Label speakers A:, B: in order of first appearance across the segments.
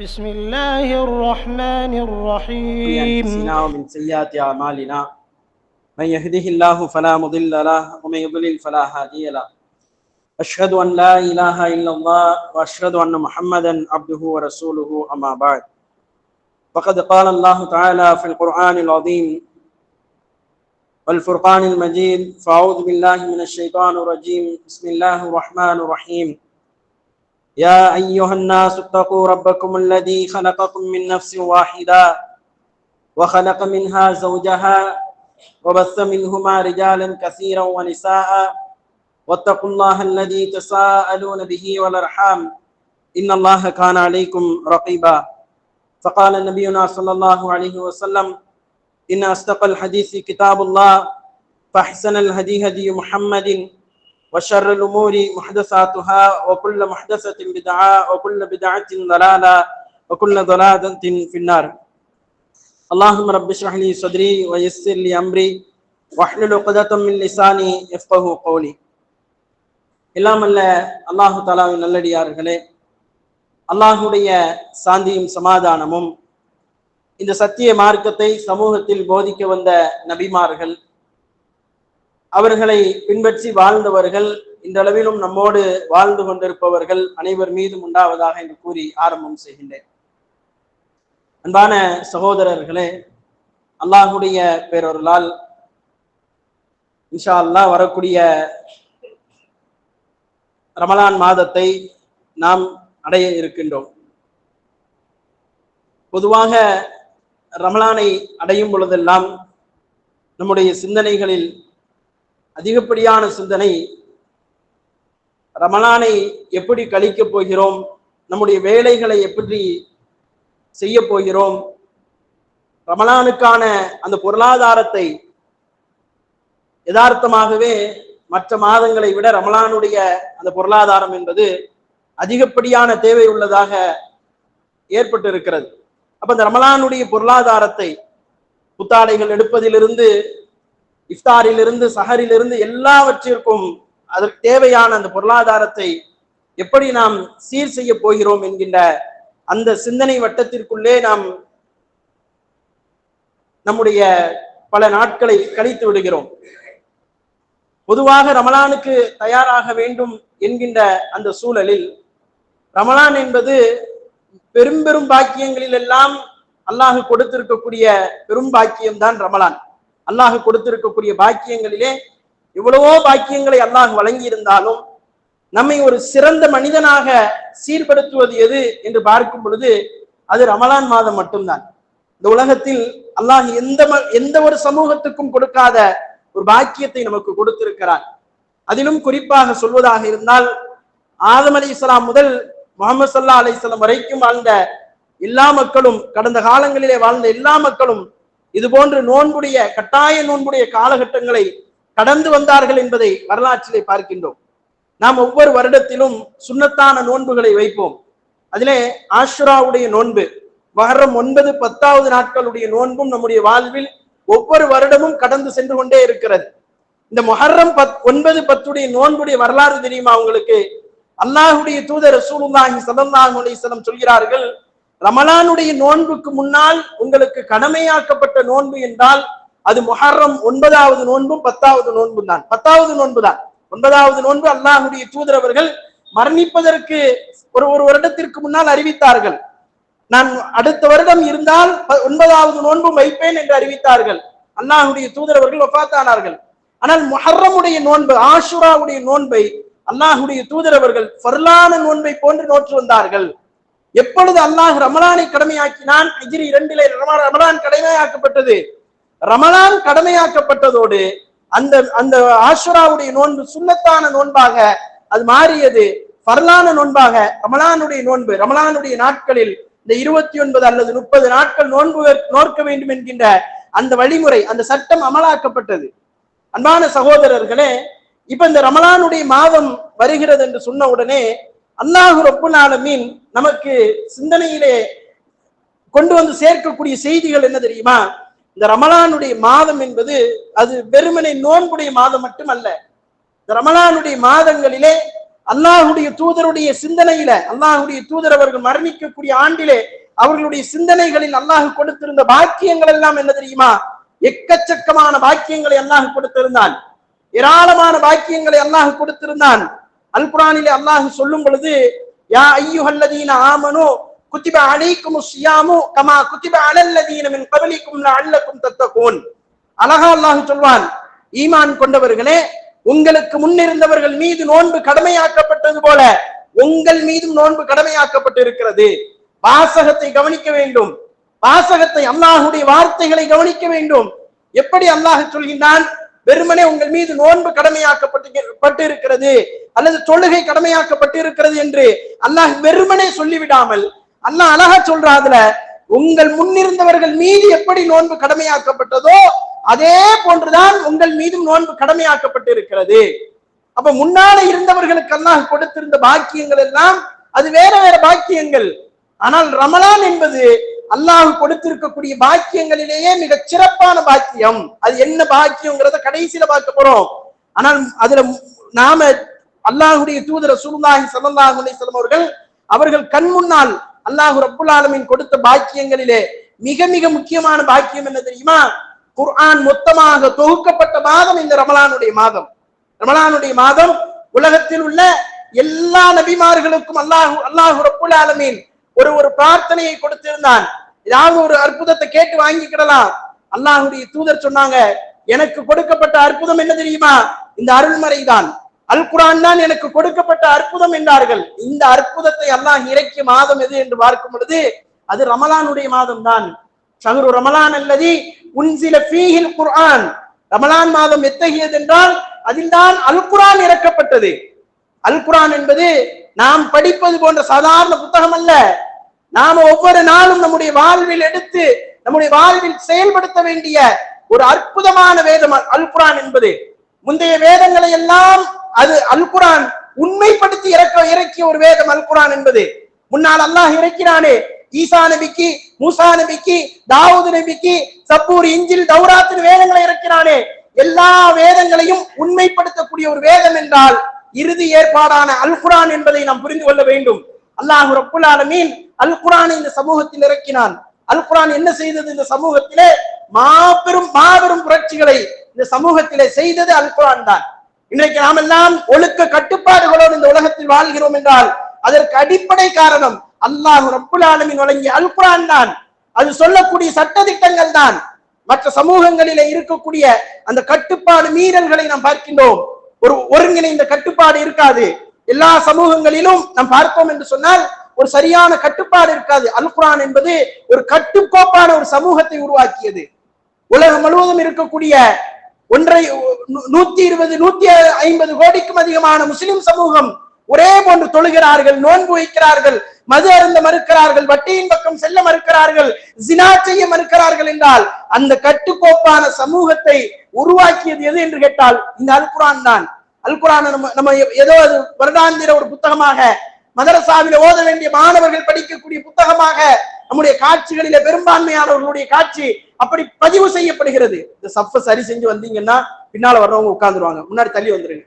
A: بسم الله الرحمن الرحيم.
B: أنفسنا ومن سيئات أعمالنا. من يهده الله فلا مضل له ومن يضلل فلا هادي له. أشهد أن لا إله إلا الله وأشهد أن محمدا عبده ورسوله أما بعد. فقد قال الله تعالى في القرآن العظيم والفرقان المجيد فأعوذ بالله من الشيطان الرجيم. بسم الله الرحمن الرحيم. يا أيها الناس اتقوا ربكم الذي خلقكم من نفس واحدة وخلق منها زوجها وبث منهما رجالا كثيرا ونساء واتقوا الله الذي تساءلون به والأرحام إن الله كان عليكم رقيبا. فقال نبينا صلى الله عليه وسلم إن أصدق الحديث كتاب الله فأحسن الهدي هدي محمد وشر الأمور محدثاتها وكل محدثة بدعة وكل بدعة ضلالة وكل ضلالة في النار اللهم رب اشرح لي صدري ويسر لي أمري واحلل عقدة من لساني يفقه قولي எல்லாம் அல்ல அல்லாஹு தாலாவின் நல்லடியார்களே அல்லாஹுடைய சாந்தியும் சமாதானமும் இந்த சத்திய மார்க்கத்தை சமூகத்தில் போதிக்க வந்த நபிமார்கள் அவர்களை பின்பற்றி வாழ்ந்தவர்கள் இந்த அளவிலும் நம்மோடு வாழ்ந்து கொண்டிருப்பவர்கள் அனைவர் மீதும் உண்டாவதாக என்று கூறி ஆரம்பம் செய்கின்றேன். அன்பான சகோதரர்களே அல்லாஹுடைய பேரொருளால் இன்ஷா அல்லாஹ் வரக்கூடிய ரமலான் மாதத்தை நாம் அடைய இருக்கின்றோம். பொதுவாக ரமலானை அடையும் பொழுதெல்லாம் நம்முடைய சிந்தனைகளில் அதிகப்படியான சிந்தனை ரமலானை எப்படி கழிக்கப் போகிறோம்? நம்முடைய வேலைகளை எப்படி செய்ய போகிறோம்? ரமலானுக்கான அந்த பொருளாதாரத்தை யதார்த்தமாகவே மற்ற மாதங்களை விட ரமலானுடைய அந்த பொருளாதாரம் என்பது அதிகப்படியான தேவை உள்ளதாக ஏற்பட்டு இருக்கிறது அப்ப இந்த ரமலானுடைய பொருளாதாரத்தை புத்தாடைகள் எடுப்பதிலிருந்து இஃப்தாரிலிருந்து சஹரிலிருந்து எல்லாவற்றிற்கும் அதற்கு தேவையான அந்த பொருளாதாரத்தை எப்படி நாம் சீர் செய்ய போகிறோம் என்கின்ற அந்த சிந்தனை வட்டத்திற்குள்ளே நாம் நம்முடைய பல நாட்களை கழித்து விடுகிறோம். பொதுவாக ரமலானுக்கு தயாராக வேண்டும் என்கின்ற அந்த சூழலில் ரமலான் என்பது பெரும் பெரும் பாக்கியங்களில் எல்லாம் அல்லாஹு கொடுத்திருக்கக்கூடிய பெரும் பாக்கியம்தான் ரமலான். அல்லாஹ் கொடுத்திருக்கக்கூடிய பாக்கியங்களிலே எவ்வளவோ பாக்கியங்களை அல்லாஹ் வழங்கி இருந்தாலும் நம்மை ஒரு சிறந்த மனிதனாக சீர்படுத்துவது எது என்று பார்க்கும் பொழுது அது ரமலான் மாதம் மட்டும்தான். இந்த உலகத்தில் அல்லாஹ் எந்த எந்த ஒரு சமூகத்துக்கும் கொடுக்காத ஒரு பாக்கியத்தை நமக்கு கொடுத்திருக்கிறார் அதிலும் குறிப்பாக சொல்வதாக இருந்தால் ஆதம் அலி இஸ்லாம் முதல் முகமது சல்லா அலி இஸ்லாம் வரைக்கும் வாழ்ந்த எல்லா மக்களும் கடந்த காலங்களிலே வாழ்ந்த எல்லா மக்களும் இது போன்று நோன்புடைய கட்டாய நோன்புடைய காலகட்டங்களை கடந்து வந்தார்கள் என்பதை வரலாற்றிலே பார்க்கின்றோம். நாம் ஒவ்வொரு வருடத்திலும் சுண்ணத்தான நோன்புகளை வைப்போம். அதிலே ஆஷுராவுடைய நோன்பு மகரம் ஒன்பது பத்தாவது நாட்களுடைய நோன்பும் நம்முடைய வாழ்வில் ஒவ்வொரு வருடமும் கடந்து சென்று கொண்டே இருக்கிறது. இந்த மொஹர்ரம் பத் ஒன்பது பத்துடைய நோன்புடைய வரலாறு தெரியுமா உங்களுக்கு? அல்லாஹுடைய தூதர் ரசூலுல்லாஹி ஸல்லல்லாஹு அலைஹி சொல்கிறார்கள் ரமலானுடைய நோன்புக்கு முன்னால் உங்களுக்கு கடமையாக்கப்பட்ட நோன்பு என்றால் அது முஹர்ரம் ஒன்பதாவது நோன்பும் பத்தாவது நோன்பும் தான். பத்தாவது நோன்பு தான். ஒன்பதாவது நோன்பு அல்லாஹுடைய தூதர் அவர்கள் மரணிப்பதற்கு ஒரு ஒரு வருடத்திற்கு முன்னால் அறிவித்தார்கள். நான் அடுத்த வருடம் இருந்தால் ஒன்பதாவது நோன்பும் வைப்பேன் என்று அறிவித்தார்கள். அல்லாஹுடைய தூதர் அவர்கள் ஒப்பாத்தானார்கள் ஆனால் முஹர்ரமுடைய நோன்பு ஆஷுராவுடைய நோன்பை அல்லாஹுடைய தூதர் அவர்கள் ஃபர்லான நோன்பை போன்று நோற்று வந்தார்கள். எப்பொழுது அல்லாஹ் ரமலானை கடமையாக்கினான்? ஹிஜ்ரி இரண்டிலே ரமலான் கடமையாக்கப்பட்டது. ரமலான் கடமையாக்கப்பட்டதோடு அந்த அந்த ஆஷுராவுடைய நோன்பு சுண்ணத்தான நோன்பாக அது மாறியது. பரலான நோன்பாக ரமலானுடைய நோன்பு ரமலானுடைய நாட்களில் இந்த இருபத்தி ஒன்பது அல்லது முப்பது நாட்கள் நோன்பு நோக்க வேண்டும் என்கின்ற அந்த வழிமுறை அந்த சட்டம் அமலாக்கப்பட்டது. அன்பான சகோதரர்களே இப்ப இந்த ரமலானுடைய மாதம் வருகிறது என்று சொன்ன உடனே அல்லாஹு ரப்புல் ஆலமீன் நமக்கு சிந்தனையிலே கொண்டு வந்து சேர்க்கக்கூடிய செய்திகள் என்ன தெரியுமா? இந்த ரமலானுடைய மாதம் என்பது அது வெறுமனை நோன்புடைய மாதம் மட்டுமல்ல. இந்த ரமலானுடைய மாதங்களிலே அல்லாஹுடைய தூதருடைய சிந்தனையில அல்லாஹுடைய தூதர் அவர்கள் மரணிக்கக்கூடிய ஆண்டிலே அவர்களுடைய சிந்தனைகளில் அல்லாஹ் கொடுத்திருந்த பாக்கியங்கள் எல்லாம் என்ன தெரியுமா? எக்கச்சக்கமான பாக்கியங்களை அல்லாஹ் கொடுத்திருந்தான். ஏராளமான பாக்கியங்களை அல்லாஹ் கொடுத்திருந்தான். அல் குரானிலே அல்லாஹ் சொல்லும் பொழுது யா ஐயுஹல்லதீன ஆமனோ குத்திப அலைக்கும் சியாமு கமா குத்திப அலல்லதீன மின் கபலிக்கும் தத்த கோன் அழகா அல்லாஹ் சொல்வான் ஈமான் கொண்டவர்களே உங்களுக்கு முன்னிருந்தவர்கள் மீது நோன்பு கடமையாக்கப்பட்டது போல உங்கள் மீதும் நோன்பு கடமையாக்கப்பட்டு இருக்கிறது வாசகத்தை கவனிக்க வேண்டும். வாசகத்தை அல்லாஹுடைய வார்த்தைகளை கவனிக்க வேண்டும். எப்படி அல்லாஹ் சொல்கின்றான் வெறுமனே உங்கள் மீது நோன்பு கடமையாக்கப்பட்டு பட்டு இருக்கிறது அல்லது தொழுகை கடமையாக்கப்பட்டு இருக்கிறது என்று அல்லாஹ் வெறுமனே சொல்லிவிடாமல் அல்லாஹ் அழகா சொல்றாதுல உங்கள் முன்னிருந்தவர்கள் மீது எப்படி நோன்பு கடமையாக்கப்பட்டதோ அதே போன்றுதான் உங்கள் மீதும் நோன்பு கடமையாக்கப்பட்டு இருக்கிறது அப்ப முன்னால இருந்தவர்களுக்கு அல்லாஹ் கொடுத்திருந்த பாக்கியங்கள் எல்லாம் அது வேற வேற பாக்கியங்கள். ஆனால் ரமலான் என்பது அல்லாஹ் கொடுத்திருக்கக்கூடிய பாக்கியங்களிலேயே மிக சிறப்பான பாக்கியம். அது என்ன பாக்கியங்கிறத கடைசியில பார்க்க போறோம். ஆனால் அதுல நாம அல்லாஹுடைய தூதர சுருந்தாகி சல்லாஹ் அலிஸ்லாம் அவர்கள் அவர்கள் கண் முன்னால் அல்லாஹு ரப்புல் ஆலமின் கொடுத்த பாக்கியங்களிலே மிக மிக முக்கியமான பாக்கியம் என்ன தெரியுமா? குர்ஆன் மொத்தமாக தொகுக்கப்பட்ட மாதம் இந்த ரமலானுடைய மாதம். ரமலானுடைய மாதம் உலகத்தில் உள்ள எல்லா நபிமார்களுக்கும் அல்லாஹு அல்லாஹு ரப்புல் ஆலமீன் ஒரு ஒரு பிரார்த்தனையை கொடுத்திருந்தான். ஏதாவது ஒரு அற்புதத்தை கேட்டு வாங்கிக்கிடலாம். அல்லாஹுடைய தூதர் சொன்னாங்க எனக்கு கொடுக்கப்பட்ட அற்புதம் என்ன தெரியுமா? இந்த அருள்மறை தான் அல் குரான் தான் எனக்கு கொடுக்கப்பட்ட அற்புதம் என்றார்கள். இந்த அற்புதத்தை அல்லாஹ் இறக்கிய மாதம் எது என்று பார்க்கும் பொழுது அது ரமலானுடைய மாதம் தான். ஷஹரு ரமலான் அல்லது உன்சில ஃபீஹில் குர்ஆன். ரமலான் மாதம் எத்தகையது என்றால் அதில் தான் அல் குரான் இறக்கப்பட்டது. அல் குரான் என்பது நாம் படிப்பது போன்ற சாதாரண புத்தகம் அல்ல. நாம ஒவ்வொரு நாளும் நம்முடைய வாழ்வில் எடுத்து நம்முடைய வாழ்வில் செயல்படுத்த வேண்டிய ஒரு அற்புதமான வேதம் அல் குரான் என்பது. முந்தைய வேதங்களை எல்லாம் அது அல் குரான் உண்மைப்படுத்தி இறக்க இறக்கிய ஒரு வேதம் அல் குரான் என்பது. முன்னால் அல்லாஹ் இறக்கிறானே ஈசா நபிக்கு மூசா நபிக்கு தாவூது நபிக்கு சப்பூர் இஞ்சில் தௌராத்தின் வேதங்களை இறக்கிறானே. எல்லா வேதங்களையும் உண்மைப்படுத்தக்கூடிய ஒரு வேதம் என்றால் இறுதி ஏற்பாடான அல் குரான் என்பதை நாம் புரிந்து கொள்ள வேண்டும். அல்லாஹு ரப்புல் ஆலமீன் அல் குரானை இந்த சமூகத்தில் இறக்கினான். அல் குரான் என்ன செய்தது இந்த சமூகத்திலே? மாபெரும் மாபெரும் புரட்சிகளை இந்த சமூகத்திலே செய்தது அல் குரான் தான். இன்றைக்கு நாம் எல்லாம் ஒழுக்க கட்டுப்பாடுகளோடு இந்த உலகத்தில் வாழ்கிறோம் என்றால் அதற்கு அடிப்படை காரணம் அல்லாஹு ரப்புல் ஆலமீன் வழங்கிய அல் குரான் தான். அது சொல்லக்கூடிய சட்ட திட்டங்கள் தான். மற்ற சமூகங்களிலே இருக்கக்கூடிய அந்த கட்டுப்பாடு மீறல்களை நாம் பார்க்கின்றோம். ஒரு ஒருங்கிணைந்த கட்டுப்பாடு இருக்காது. எல்லா சமூகங்களிலும் நாம் பார்ப்போம் என்று சொன்னால் ஒரு சரியான கட்டுப்பாடு இருக்காது. அல் குரான் என்பது ஒரு கட்டுக்கோப்பான ஒரு சமூகத்தை உருவாக்கியது. உலகம் முழுவதும் இருக்கக்கூடிய ஒன்றை நூத்தி இருபது நூத்தி ஐம்பது கோடிக்கும் அதிகமான முஸ்லிம் சமூகம் ஒரே போன்று தொழுகிறார்கள் நோன்பு வைக்கிறார்கள் மது அருந்த மறுக்கிறார்கள் வட்டியின் பக்கம் செல்ல மறுக்கிறார்கள் ஜினா செய்ய மறுக்கிறார்கள் என்றால் அந்த கட்டுக்கோப்பான சமூகத்தை உருவாக்கியது எது என்று கேட்டால் இந்த அல்குரான் தான். அல் குரான் நம்ம நம்ம ஏதோ அது வருடாந்திர ஒரு புத்தகமாக மதரசாவில ஓத வேண்டிய மாணவர்கள் படிக்கக்கூடிய புத்தகமாக நம்முடைய காட்சிகளில பெரும்பான்மையானவர்களுடைய காட்சி அப்படி பதிவு செய்யப்படுகிறது. இந்த சப்ப சரி செஞ்சு வந்தீங்கன்னா பின்னால வர்றவங்க உட்கார்ந்துருவாங்க. முன்னாடி தள்ளி வந்துருங்க.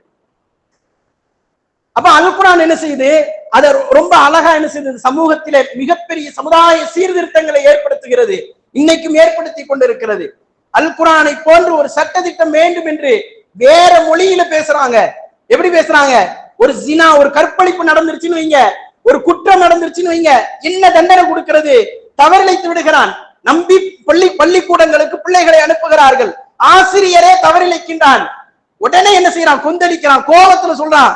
B: அப்ப அல் குரான் என்ன செய்யுது அதை ரொம்ப அழகா என்ன செய்யுது சமூகத்தில மிகப்பெரிய சமுதாய சீர்திருத்தங்களை ஏற்படுத்துகிறது. இன்னைக்கும் ஏற்படுத்தி கொண்டிருக்கிறது. அல் குரானை போன்று ஒரு சட்டதிட்டம் வேண்டும் என்று வேற மொழியில பேசுறாங்க. எப்படி பேசுறாங்க? ஒரு ஜினா ஒரு கற்பழிப்பு நடந்துருச்சுன்னு வைங்க. ஒரு குற்றம் நடந்துருச்சுன்னு வைங்க. என்ன தண்டனை கொடுக்கிறது? தவறிழைத்து விடுகிறான். நம்பி பள்ளி பள்ளிக்கூடங்களுக்கு பிள்ளைகளை அனுப்புகிறார்கள். ஆசிரியரே தவறிழைக்கின்றான். உடனே என்ன செய்யறான்? கொந்தளிக்கிறான். கோபத்துல சொல்றான்.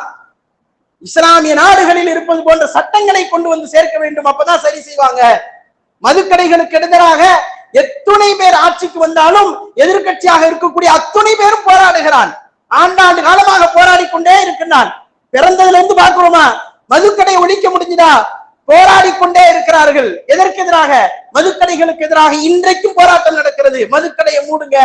B: இஸ்லாமிய நாடுகளில் இருப்பது போன்ற சட்டங்களை கொண்டு வந்து சேர்க்க வேண்டும். அப்பதான் சரி செய்வாங்க. மதுக்கடைகளுக்கு எதிராக எத்துணை பேர் ஆட்சிக்கு வந்தாலும் எதிர்க்கட்சியாக இருக்கக்கூடிய அத்துணை பேரும் போராடுகிறான். ஆண்டாண்டு காலமாக போராடி கொண்டே இருக்கின்றான். பிறந்ததுல இருந்து பார்க்கிறோமா? மதுக்கடை ஒழிக்க முடிஞ்சுதா? போராடி கொண்டே இருக்கிறார்கள். எதற்கு எதிராக? மதுக்கடைகளுக்கு எதிராக இன்றைக்கும் போராட்டம் நடக்கிறது. மதுக்கடையை மூடுங்க.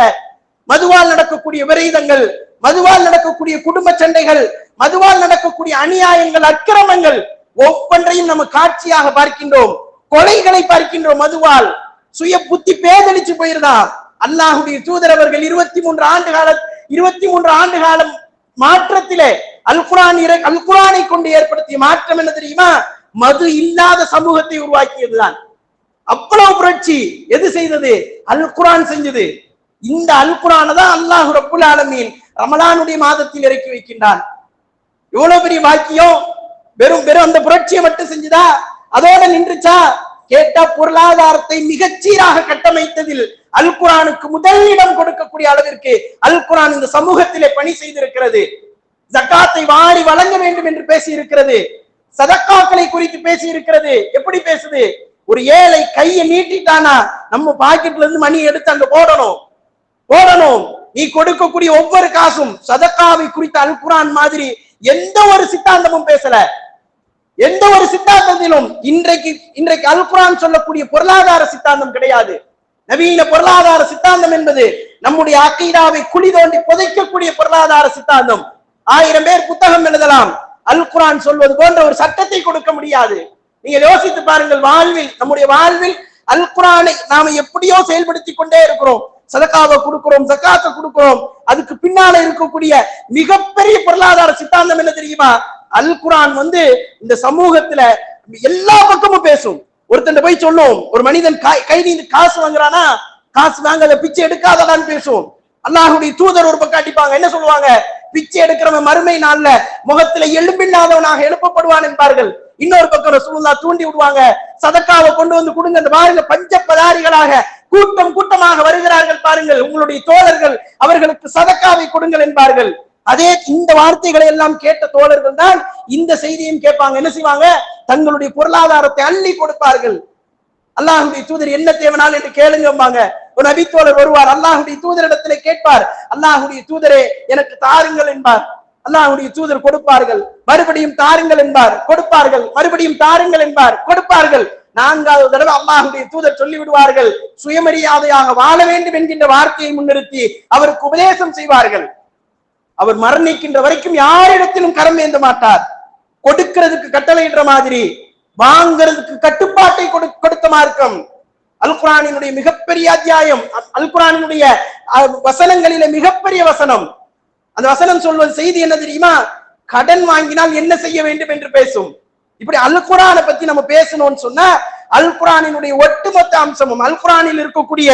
B: மதுவால் நடக்கக்கூடிய விரீதங்கள் மதுவால் நடக்கக்கூடிய குடும்ப சண்டைகள் மதுவால் நடக்கக்கூடிய அநியாயங்கள் அக்கிரமங்கள் ஒவ்வொன்றையும் நம்ம காட்சியாக பார்க்கின்றோம். கொலைகளை பார்க்கின்றோம் மதுவால். சுய புத்தி பேதளிச்சு போயிருந்தான் அல்லாஹுடைய தூதர் அவர்கள் இருபத்தி மூன்று ஆண்டு கால இருபத்தி மூன்று ஆண்டு காலம் மாற்றத்திலே அல்குரான் அல்குரானை கொண்டு ஏற்படுத்திய மாற்றம் என்ன தெரியுமா? மது இல்லாத சமூகத்தை உருவாக்கியதுதான். அவ்வளவு புரட்சி எது செய்தது? அல்குரான் செஞ்சது. இந்த அல்குரான தான் அல்லாஹ் ரப்புல் ஆலமீன் ரமலானுடைய மாதத்தில் இறக்கி வைக்கின்றான். எவ்வளவு பெரிய பாக்கியம்? வெறும் வெறும் அந்த புரட்சியை மட்டும் செஞ்சுதா? அதோட நின்றுச்சா? கேட்டா பொருளாதாரத்தை மிகச்சீராக கட்டமைத்ததில் அல் குரானுக்கு முதல் இடம் கொடுக்கக்கூடிய அளவிற்கு அல் குரான் இந்த சமூகத்திலே பணி செய்திருக்கிறது. ஜக்காத்தை வாரி வழங்க வேண்டும் என்று பேசி இருக்கிறது சதக்காக்களை குறித்து பேசி இருக்கிறது எப்படி பேசுது? ஒரு ஏழை கையை நீட்டிட்டானா? நம்ம பாக்கெட்ல இருந்து மணி எடுத்து அங்க போடணும். போடணும். நீ கொடுக்கக்கூடிய ஒவ்வொரு காசும் சதக்காவை குறித்த அல் குரான் மாதிரி எந்த ஒரு சித்தாந்தமும் பேசல. எந்த ஒரு சித்தாந்தத்திலும் இன்றைக்கு இன்றைக்கு அல் குரான் சொல்லக்கூடிய பொருளாதார சித்தாந்தம் கிடையாது. நவீன பொருளாதார சித்தாந்தம் என்பது நம்முடைய அக்கீடாவை குழி தோண்டி புதைக்கக்கூடிய பொருளாதார சித்தாந்தம். ஆயிரம் பேர் புத்தகம் எழுதலாம். அல் குரான் சொல்வது போன்ற ஒரு சட்டத்தை கொடுக்க முடியாது. நீங்க யோசித்து பாருங்கள் வாழ்வில் நம்முடைய வாழ்வில் அல் குரானை நாம எப்படியோ செயல்படுத்தி கொண்டே இருக்கிறோம். சதக்காவை கொடுக்கிறோம் சக்காத்தை கொடுக்கிறோம். அதுக்கு பின்னால இருக்கக்கூடிய மிகப்பெரிய பொருளாதார சித்தாந்தம் என்ன தெரியுமா? அல் குரான் வந்து இந்த சமூகத்துல எல்லா பக்கமும் பேசும். ஒருத்தன் போய் சொல்லும். ஒரு மனிதன் கைதி கை காசு வாங்குறானா காசு வாங்காத பிச்சை எடுக்காததான்னு பேசும். அல்லாஹுடைய தூதர் ஒரு பக்கம் அடிப்பாங்க. என்ன சொல்லுவாங்க? பிச்சை எடுக்கிறவன் மறுமை நாள்ல முகத்துல எலும்பில்லாதவனாக எழுப்பப்படுவான் என்பார்கள். இன்னொரு பக்கம் ரசூலுல்லா தூண்டி விடுவாங்க. சதக்காவை கொண்டு வந்து கொடுங்க. அந்த பாருங்க பஞ்ச பதாரிகளாக கூட்டம் கூட்டமாக வருகிறார்கள் பாருங்கள். உங்களுடைய தோழர்கள் அவர்களுக்கு சதக்காவை கொடுங்கள் என்பார்கள். அதே இந்த வார்த்தைகளை எல்லாம் கேட்ட தோழர்கள் தான் இந்த செய்தியும் கேட்பாங்க. என்ன செய்வாங்க? தங்களுடைய பொருளாதாரத்தை அள்ளி கொடுப்பார்கள். அல்லாஹுடைய தூதர் என்ன தேவனால் என்று கேளுங்கம்பாங்க. ஒரு நபித்தோழர் வருவார். அல்லாஹுடைய தூதரிடத்துல கேட்பார். அல்லாஹுடைய தூதரே எனக்கு தாருங்கள் என்பார். அல்லாஹுடைய தூதர் கொடுப்பார்கள். மறுபடியும் தாருங்கள் என்பார். கொடுப்பார்கள். மறுபடியும் தாருங்கள் என்பார். கொடுப்பார்கள். நான்காவது தடவை அல்லாஹுடைய தூதர் சொல்லிவிடுவார்கள். சுயமரியாதையாக வாழ வேண்டும் என்கின்ற வார்த்தையை முன்னிறுத்தி அவருக்கு உபதேசம் செய்வார்கள். அவர் மரணிக்கின்ற வரைக்கும் யாரிடத்திலும் கரம் ஏந்த மாட்டார். கொடுக்கிறதுக்கு கட்டளையிடுற மாதிரி வாங்குறதுக்கு கட்டுப்பாட்டை கொடு- கொடுத்த மார்க்கம். அல் குரானினுடைய மிகப்பெரிய அத்தியாயம் அல்- வசனங்களில குரானினுடைய அஹ், மிகப்பெரிய வசனம். அந்த வசனம் சொல்வது செய்தி என்ன தெரியுமா? கடன் வாங்கினால் என்ன செய்ய வேண்டும் என்று பேசும். இப்படி அல் குரானை பத்தி நம்ம பேசணும்னு சொன்னா அல் குரானினுடைய ஒட்டுமொத்த அம்சமும் அல் குரானில் இருக்கக்கூடிய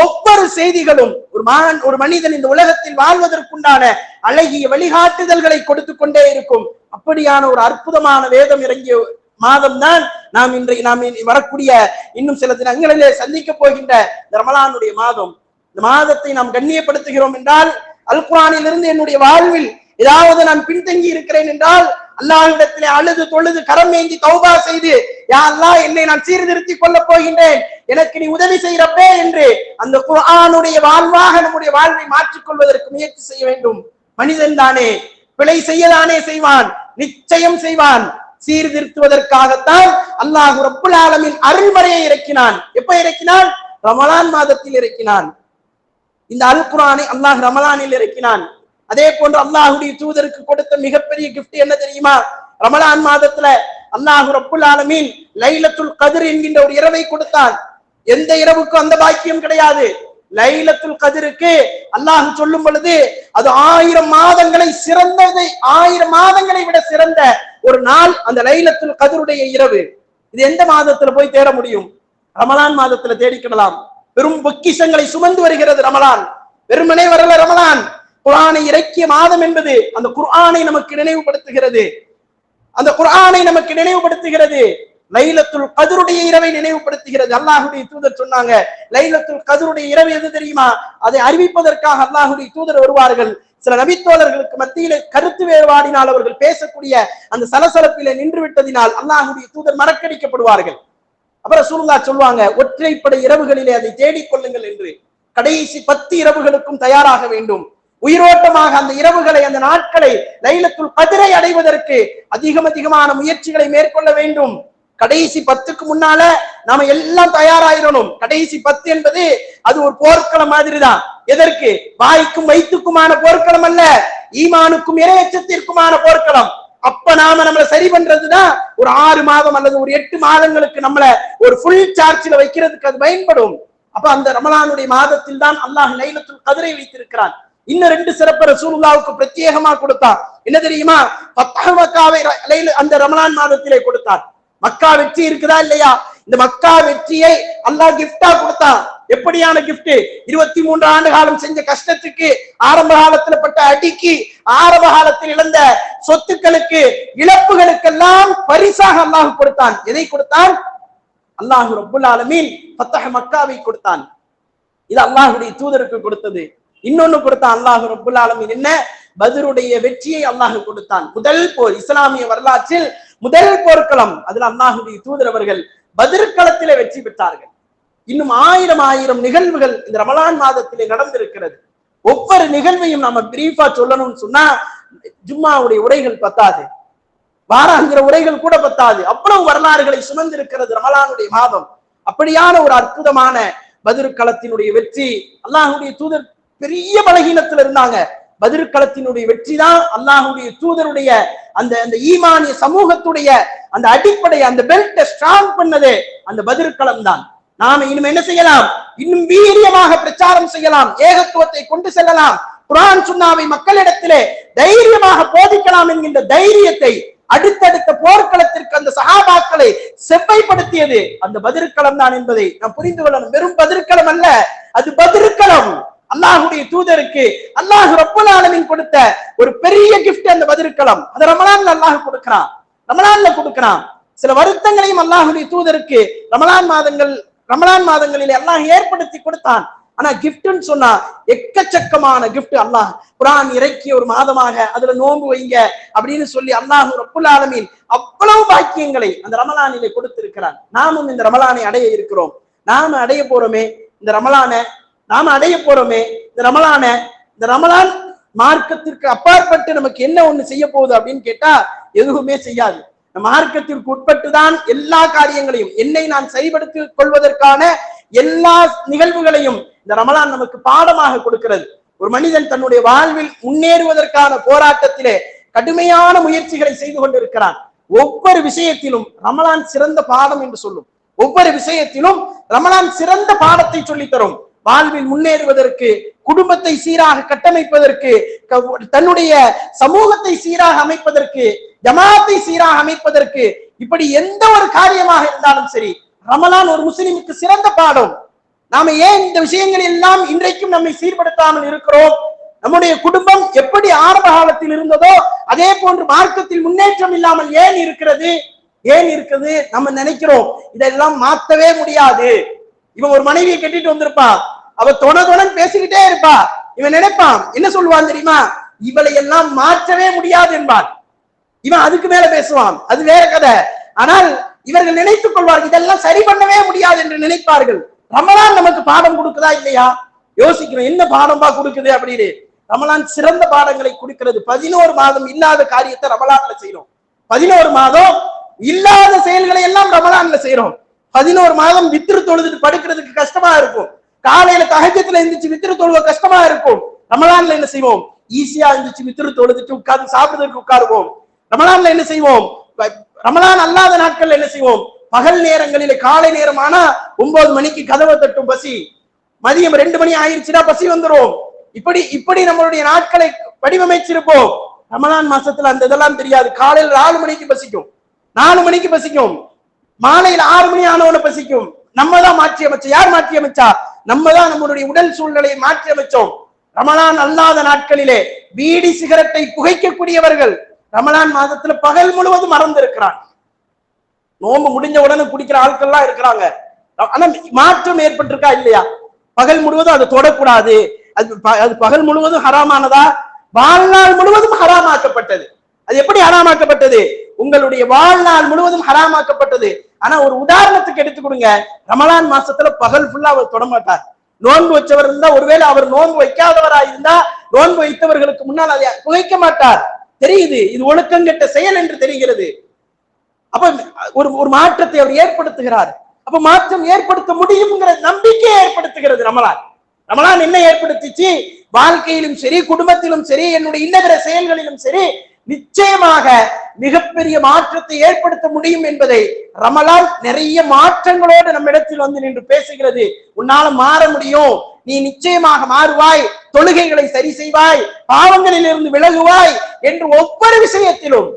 B: ஒவ்வொரு செய்திகளும் ஒரு மகன் ஒரு மனிதன் இந்த உலகத்தில் வாழ்வதற்குண்டான அழகிய வழிகாட்டுதல்களை கொடுத்து கொண்டே இருக்கும். அப்படியான ஒரு அற்புதமான வேதம் இறங்கிய மாதம் தான் நாம் இன்றைக்கு நாம் வரக்கூடிய இன்னும் சில தினங்களிலே சந்திக்க போகின்ற ரமலானுடைய மாதம். இந்த மாதத்தை நாம் கண்ணியப்படுத்துகிறோம் என்றால் அல் குரானிலிருந்து என்னுடைய வாழ்வில் ஏதாவது நான் பின்தங்கி இருக்கிறேன் என்றால் அல்லாஹ்விடத்திலே அழுது தொழுது கரம் ஏந்தி தௌபா செய்து யா அல்லாஹ் என்னை நான் சீர்திருத்திக் கொள்ளப் போகின்றேன். எனக்கு நீ உதவி செய்யறப்பே என்று அந்த குர்ஆனுடைய வாழ்வாக நம்முடைய வாழ்வை மாற்றிக்கொள்வதற்கு முயற்சி செய்ய வேண்டும். மனிதன் தானே பிழை செய்யதானே செய்வான் நிச்சயம் செய்வான். சீர்திருத்துவதற்காகத்தான் அல்லாஹ் ரப்புல் ஆலமின் அருள்மறையை இறக்கினான். எப்ப இறக்கினான்? ரமலான் மாதத்தில் இறக்கினான். இந்த அல் குரானை அல்லாஹ் ரமலானில் இறக்கினான். அதே போன்று அல்லாஹுடைய தூதருக்கு கொடுத்த மிகப்பெரிய கிஃப்ட் என்ன தெரியுமா? ரமலான் மாதத்துல அல்லாஹு ரப்புல் ஆலமீன் லைலத்துல் கதிர் என்கின்ற ஒரு இரவை கொடுத்தான். எந்த இரவுக்கும் அந்த பாக்கியம் கிடையாது. லைலத்துல் கதிருக்கு அல்லாஹ் சொல்லும் பொழுது அது ஆயிரம் மாதங்களை சிறந்ததை ஆயிரம் மாதங்களை விட சிறந்த ஒரு நாள் அந்த லைலத்துல் கதிருடைய இரவு. இது எந்த மாதத்துல போய் தேட முடியும்? ரமலான் மாதத்துல தேடிக்கிடலாம் பெரும் பொக்கிஷங்களை சுமந்து வருகிறது ரமலான். வெறுமனே வரல ரமலான். குரானை இறக்கிய மாதம் என்பது அந்த குர்ஆனை நமக்கு நினைவுபடுத்துகிறது. அந்த குர்ஆனை நமக்கு நினைவுபடுத்துகிறது. லைலத்துல் கதருடைய இரவை நினைவுபடுத்துகிறது. அல்லாஹுடைய தூதர் சொன்னாங்க லைலத்துல் கதருடைய இரவு எது தெரியுமா? அதை அறிவிப்பதற்காக அல்லாஹுடைய தூதர் வருவார்கள். சில நபித்தோழர்களுக்கு மத்தியிலே கருத்து வேறுபாடினால் அவர்கள் பேசக்கூடிய அந்த சலசலப்பிலே நின்று விட்டதினால் அல்லாஹுடைய தூதர் மறக்கடிக்கப்படுவார்கள். அப்புறம் சூழ்நா சொல்லுவாங்க ஒற்றைப்படை இரவுகளிலே அதை தேடிக் கொள்ளுங்கள் என்று. கடைசி பத்து இரவுகளுக்கும் தயாராக வேண்டும். உயிரோட்டமாக அந்த இரவுகளை அந்த நாட்களை லைலத்துள் கதிரை அடைவதற்கு அதிகம் அதிகமான முயற்சிகளை மேற்கொள்ள வேண்டும். கடைசி பத்துக்கு முன்னால நாம எல்லாம் தயாராயிரணும். கடைசி பத்து என்பது அது ஒரு போர்க்களம் மாதிரிதான். எதற்கு? வாய்க்கும் வயிற்றுக்குமான போர்க்களம் அல்ல ஈமானுக்கும் இரையச்சத்திற்குமான போர்க்களம். அப்ப நாம நம்மளை சரி பண்றதுன்னா ஒரு ஆறு மாதம் அல்லது ஒரு எட்டு மாதங்களுக்கு நம்மள ஒரு ஃபுல் சார்ஜ்ல வைக்கிறதுக்கு அது பயன்படும். அப்ப அந்த ரமலானுடைய மாதத்தில் தான் அல்லாஹ் லைலத்துல் கதிரை வைத்திருக்கிறான். இன்னும் ரெண்டு சிறப்பு ரசூலுல்லாவுக்கு பிரத்யேகமா கொடுத்தார். என்ன தெரியுமா? பத்தாக மக்காவை அந்த ரமலான் மாதத்திலே கொடுத்தான் மக்கா வெற்றி இருக்குதா இல்லையா? இந்த மக்கா வெற்றியை அல்லாஹ் கிஃப்டா கொடுத்தான் எப்படியான கிஃப்ட் இருபத்தி மூன்று ஆண்டு காலம் செஞ்ச கஷ்டத்துக்கு ஆரம்ப காலத்துல பட்ட அடிக்கு ஆரம்ப காலத்தில் இழந்த சொத்துக்களுக்கு இழப்புகளுக்கெல்லாம் பரிசாக அல்லாஹ் கொடுத்தான். எதை கொடுத்தான்? அல்லாஹ் ரப்புல் ஆலமீன் பத்தக மக்காவை கொடுத்தான். இது அல்லாஹுடைய தூதருக்கு கொடுத்தது. இன்னொன்னு கொடுத்தான் அல்லாஹ் ரபுல் ஆலமின் என்ன? பதருடைய வெற்றியை அல்லாஹ் கொடுத்தான். முதல் போர் இஸ்லாமிய வரலாற்றில் முதல் போர்க்களம். அதுல அல்லாஹுடைய தூதரவர்கள் அவர்கள் வெற்றி பெற்றார்கள். இன்னும் ஆயிரம் ஆயிரம் நிகழ்வுகள் இந்த ரமலான் மாதத்திலே நடந்திருக்கிறது. ஒவ்வொரு நிகழ்வையும் நம்ம பிரீஃபா சொல்லணும்னு சொன்னா ஜும்மாவுடைய உரைகள் பத்தாது. வாராங்கிற உரைகள் கூட பத்தாது. அவ்வளவு வரலாறுகளை சுமந்திருக்கிறது ரமலானுடைய மாதம். அப்படியான ஒரு அற்புதமான பதிர்களத்தினுடைய வெற்றி அல்லாஹுடைய தூதர் பெரிய பலகீனத்துல இருந்தாங்க. பதிர்களத்தினுடைய வெற்றி தான் அல்லாஹுடைய தூதருடைய அந்த அந்த ஈமானிய சமூகத்துடைய அந்த அடிப்படை அந்த பெல்ட்டை ஸ்ட்ராங் பண்ணதே அந்த பதிர்களம் தான் நாம இனிமே என்ன செய்யலாம்? இன்னும் வீரியமாக பிரச்சாரம் செய்யலாம். ஏகத்துவத்தை கொண்டு செல்லலாம். குரான் சுண்ணாவை மக்களிடத்திலே தைரியமாக போதிக்கலாம் என்கின்ற தைரியத்தை அடுத்தடுத்த போர்க்களத்திற்கு அந்த சகாபாக்களை செவ்வைப்படுத்தியது அந்த பதிர்களம் தான் என்பதை நாம் புரிந்து கொள்ளணும். வெறும் பதிர்களம் அல்ல அது பதிர்களம் அல்லாஹுடைய தூதருக்கு அல்லாஹ் ரப்பல் ஆலமீன் கொடுத்த ஒரு பெரிய கிஃப்ட் அந்த பதிர்களம் அதை ரமலான்ல அல்லாஹ் கொடுக்கிறான். ரமலான்ல கொடுக்கிறான். சில வருத்தங்களையும் அல்லாஹுடைய தூதருக்கு ரமலான் மாதங்கள் ரமலான் மாதங்களில் அல்லாஹ் ஏற்படுத்தி கொடுத்தான். ஆனா கிஃப்ட்னு சொன்னா எக்கச்சக்கமான கிஃப்ட் அல்லாஹ். குரான் இறக்கிய ஒரு மாதமாக அதுல நோன்பு வைங்க அப்படின்னு சொல்லி அல்லாஹ் ரப்புல் ஆலமீன் அவ்வளவு பாக்கியங்களை அந்த ரமலானிலே கொடுத்திருக்கிறான் நாமும் இந்த ரமலானை அடைய இருக்கிறோம். நாம அடைய போறோமே இந்த ரமலானை நாம அடைய போறோமே. இந்த ரமலான இந்த ரமலான் மார்க்கத்திற்கு அப்பாற்பட்டு நமக்கு என்ன ஒண்ணு செய்ய போகுது அப்படின்னு கேட்டா எதுவுமே செய்யாது. இந்த மார்க்கத்திற்கு உட்பட்டுதான் எல்லா காரியங்களையும் என்னை நான் சரிபடுத்திக் கொள்வதற்கான எல்லா நிகழ்வுகளையும் இந்த ரமலான் நமக்கு பாடமாக கொடுக்கிறது. ஒரு மனிதன் தன்னுடைய வாழ்வில் முன்னேறுவதற்கான போராட்டத்திலே கடுமையான முயற்சிகளை செய்து கொண்டிருக்கிறான். ஒவ்வொரு விஷயத்திலும் ரமலான் சிறந்த பாடம் என்று சொல்லும். ஒவ்வொரு விஷயத்திலும் ரமலான் சிறந்த பாடத்தை சொல்லித்தரும் வாழ்வில் முன்னேறுவதற்கு குடும்பத்தை சீராக கட்டமைப்பதற்கு க- தன்னுடைய சமூகத்தை சீராக அமைப்பதற்கு ஜமாத்தை சீராக அமைப்பதற்கு இப்படி எந்த ஒரு காரியமாக இருந்தாலும் சரி ரமலான் ஒரு முஸ்லிமுக்கு சிறந்த பாடம். நாம ஏன் இந்த விஷயங்கள் எல்லாம் இன்றைக்கும் நம்மை சீர்படுத்தாமல் இருக்கிறோம்? நம்முடைய குடும்பம் எப்படி ஆரம்ப காலத்தில் இருந்ததோ அதே போன்று மார்க்கத்தில் முன்னேற்றம் இல்லாமல் ஏன் இருக்கிறது? ஏன் இருக்குது? நம்ம நினைக்கிறோம். இதெல்லாம் மாத்தவே முடியாது. இவன் ஒரு மனைவியை கட்டிட்டு வந்திருப்பா. அவ தொண தொணன்னு பேசிக்கிட்டே இருப்பா. இவன் நினைப்பான் என்ன சொல்லுவான் தெரியுமா? இவளை எல்லாம் மாற்றவே முடியாது என்பான். இவன் அதுக்கு மேல பேசுவான். அது வேற கதை. ஆனால் இவர்கள் நினைத்துக் கொள்வார்கள் இதெல்லாம் சரி பண்ணவே முடியாது என்று நினைப்பார்கள். ரமலான் நமக்கு பாடம் கொடுக்குதா இல்லையா? யோசிக்கணும் என்ன பாடம்பா கொடுக்குது? அப்படின்னு. ரமலான் சிறந்த பாடங்களை கொடுக்கிறது. பதினோரு மாதம் இல்லாத காரியத்தை ரமலான்ல செய்யறோம் பதினோரு மாதம் இல்லாத செயல்களை எல்லாம் ரமலான்ல செய்யறோம் பதினோரு மாதம் வித்திரு தொழுதுட்டு படுக்கிறதுக்கு கஷ்டமா இருக்கும். காலையில தகஜத்துல எந்திரிச்சு வித்திரு தொழுவ கஷ்டமா இருக்கும். ரமலான்ல என்ன செய்வோம்? ஈஸியா எந்திரிச்சு வித்திரு தொழுதுட்டு உட்கார்ந்து சாப்பிடுறதுக்கு உட்காருவோம். ரமலான்ல என்ன செய்வோம்? ரமலான் அல்லாத நாட்கள்ல என்ன செய்வோம்? பகல் நேரங்களில் காலை நேரம் ஆனா ஒன்பது மணிக்கு கதவை தட்டும் பசி. மதியம் ரெண்டு மணி ஆயிடுச்சுன்னா பசி வந்துடும் இப்படி இப்படி நம்மளுடைய நாட்களை வடிவமைச்சிருப்போம். ரமலான் மாசத்துல அந்த இதெல்லாம் தெரியாது. காலையில் நாலு மணிக்கு பசிக்கும். நாலு மணிக்கு பசிக்கும். மாலையில் ஆறு மணி ஆனவன பசிக்கும். நம்ம தான் மாற்றி அமைச்சோம். யார் மாற்றி அமைச்சா? நம்ம தான் நம்மளுடைய உடல் சூழ்நிலையை மாற்றி அமைச்சோம். ரமலான் அல்லாத நாட்களிலே பீடி சிகரெட்டை புகைக்கக்கூடியவர்கள் ரமலான் மாதத்துல பகல் முழுவதும் மறந்து இருக்கிறான் நோம்பு முடிஞ்ச உடனே குடிக்கிற ஆட்கள்லாம் இருக்கிறாங்க. ஆனா மாற்றம் ஏற்பட்டிருக்கா இல்லையா? பகல் முழுவதும் அதை தொடக்கூடாது. அது ப- அது பகல் முழுவதும் ஹராமானதா? வாழ்நாள் முழுவதும் ஹராமாக்கப்பட்டது. அது எப்படி ஹராமாக்கப்பட்டது? உங்களுடைய வாழ்நாள் முழுவதும் ஹராமாக்கப்பட்டது. ஆனா ஒரு உதாரணத்துக்கு எடுத்து கொடுங்க. ரமலான் மாசத்துல பகல் ஃபுல்லா அவர் தொடமாட்டார். நோன்பு வச்சவர் இருந்தா ஒருவேளை அவர் நோன்பு வைக்காதவரா இருந்தா நோன்பு வைத்தவர்களுக்கு முன்னால் அதை புகைக்க மாட்டார். தெரியுது? இது ஒழுக்கங்கெட்ட செயல் என்று தெரிகிறது. அப்ப ஒரு ஒரு மாற்றத்தை அவர் ஏற்படுத்துகிறார். அப்ப மாற்றம் ஏற்படுத்த முடியுங்கிற நம்பிக்கையை ஏற்படுத்துகிறது ரமலான். ரமலான் என்ன ஏற்படுத்திச்சு? வாழ்க்கையிலும் சரி குடும்பத்திலும் சரி என்னுடைய இன்னபிற செயல்களிலும் சரி நிச்சயமாக மிகப்பெரிய மாற்றத்தை ஏற்படுத்த முடியும் என்பதை ரமலான் நிறைய மாற்றங்களோடு நம்மிடத்தில் வந்து நின்று பேசுகிறது. உன்னால மாற முடியும். நீ நிச்சயமாக மாறுவாய். தொழுகைகளை சரி செய்வாய். பாவங்களில் இருந்து விலகுவாய் என்று ஒவ்வொரு விஷயத்திலும்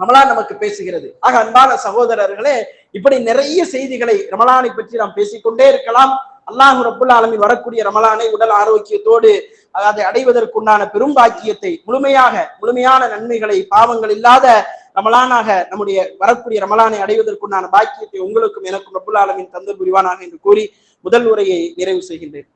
B: ரமலான் நமக்கு பேசுகிறது. ஆக அன்பான சகோதரர்களே இப்படி நிறைய செய்திகளை ரமலானை பற்றி நாம் பேசிக்கொண்டே இருக்கலாம். அல்லாஹு ரப்புல் ஆலமின் வரக்கூடிய ரமலானை உடல் ஆரோக்கியத்தோடு அதை அடைவதற்குண்டான பெரும் பாக்கியத்தை முழுமையாக முழுமையான நன்மைகளை பாவங்கள் இல்லாத ரமலானாக நம்முடைய வரக்கூடிய ரமலானை அடைவதற்குண்டான பாக்கியத்தை உங்களுக்கும் எனக்கும் ரப்புல் ஆலமின் தந்தல் புரிவானாக என்று கூறி முதல் உரையை நிறைவு செய்கின்றேன்.